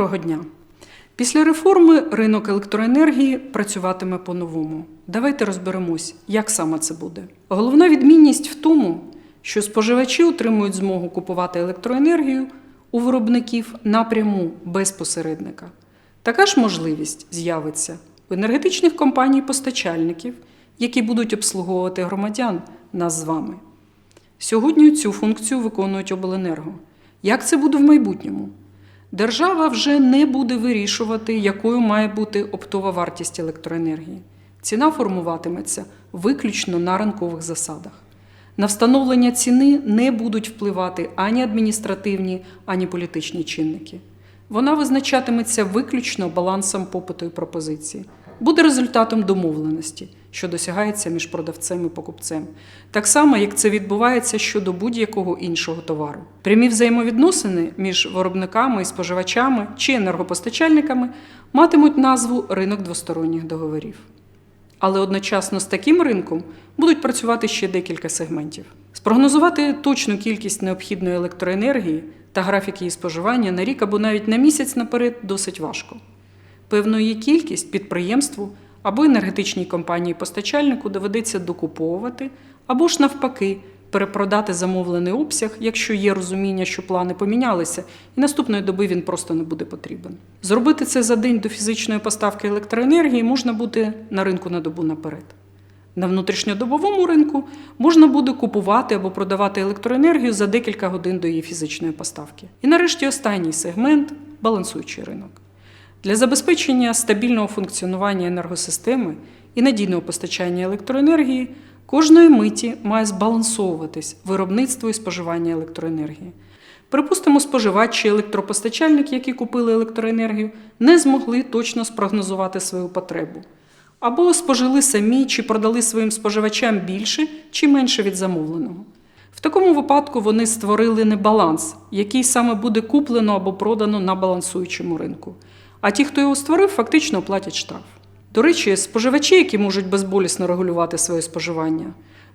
Доброго дня. Після реформи ринок електроенергії працюватиме по-новому. Давайте розберемось, як саме це буде. Головна відмінність в тому, що споживачі отримують змогу купувати електроенергію у виробників напряму без посередника. Така ж можливість з'явиться у енергетичних компаній-постачальників, які будуть обслуговувати громадян нас з вами. Сьогодні цю функцію виконують обленерго. Як це буде в майбутньому? Держава вже не буде вирішувати, якою має бути оптова вартість електроенергії. Ціна формуватиметься виключно на ринкових засадах. На встановлення ціни не будуть впливати ані адміністративні, ані політичні чинники. Вона визначатиметься виключно балансом попиту і пропозиції. Буде результатом домовленості, що досягається між продавцем і покупцем, так само, як це відбувається щодо будь-якого іншого товару. Прямі взаємовідносини між виробниками і споживачами чи енергопостачальниками матимуть назву ринок двосторонніх договорів. Але одночасно з таким ринком будуть працювати ще декілька сегментів. Спрогнозувати точну кількість необхідної електроенергії та графік її споживання на рік або навіть на місяць наперед досить важко. Певну її кількість підприємству або енергетичній компанії-постачальнику доведеться докуповувати, або ж навпаки перепродати замовлений обсяг, якщо є розуміння, що плани помінялися, і наступної доби він просто не буде потрібен. Зробити це за день до фізичної поставки електроенергії можна буде на ринку на добу наперед. На внутрішньодобовому ринку можна буде купувати або продавати електроенергію за декілька годин до її фізичної поставки. І нарешті останній сегмент балансуючий ринок. Для забезпечення стабільного функціонування енергосистеми і надійного постачання електроенергії кожної миті має збалансовуватись виробництво і споживання електроенергії. Припустимо, споживач чи електропостачальник, які купили електроенергію, не змогли точно спрогнозувати свою потребу. Або спожили самі чи продали своїм споживачам більше чи менше від замовленого. В такому випадку вони створили небаланс, який саме буде куплено або продано на балансуючому ринку. А ті, хто його створив, фактично платять штраф. До речі, споживачі, які можуть безболісно регулювати своє споживання,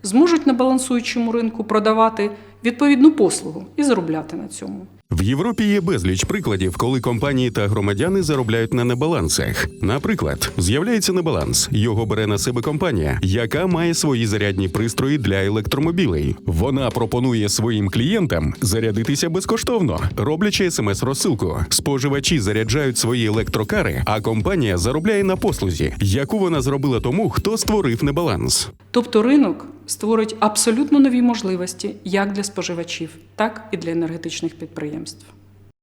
зможуть на балансуючому ринку продавати відповідну послугу і заробляти на цьому. В Європі є безліч прикладів, коли компанії та громадяни заробляють на небалансах. Наприклад, з'являється небаланс. Його бере на себе компанія, яка має свої зарядні пристрої для електромобілей. Вона пропонує своїм клієнтам зарядитися безкоштовно, роблячи смс-розсилку. Споживачі заряджають свої електрокари, а компанія заробляє на послузі, яку вона зробила тому, хто створив небаланс. Тобто ринок створить абсолютно нові можливості як для споживачів, так і для енергетичних підприємств.